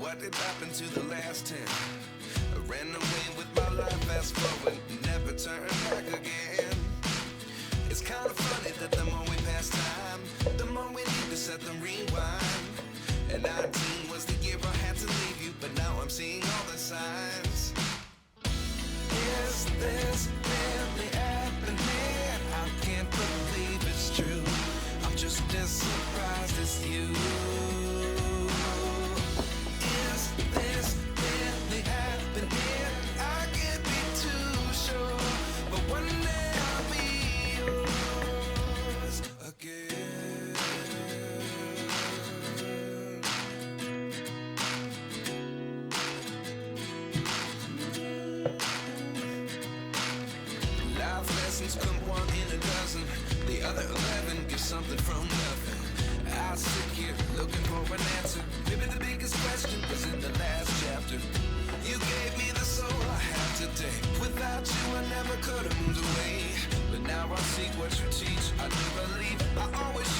What did happen to the last ten? I ran away with my life, fast forward, never turn back again. It's kind of funny that the more we pass time, the more we need to set them rewind. And 19 something from nothing. I sit here looking for an answer. Maybe the biggest question was in the last chapter. You gave me the soul I have today. Without you, I never could have moved away. But now I see what you teach. I do believe I always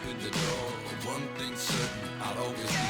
Open the door. One thing's certain, I'll always be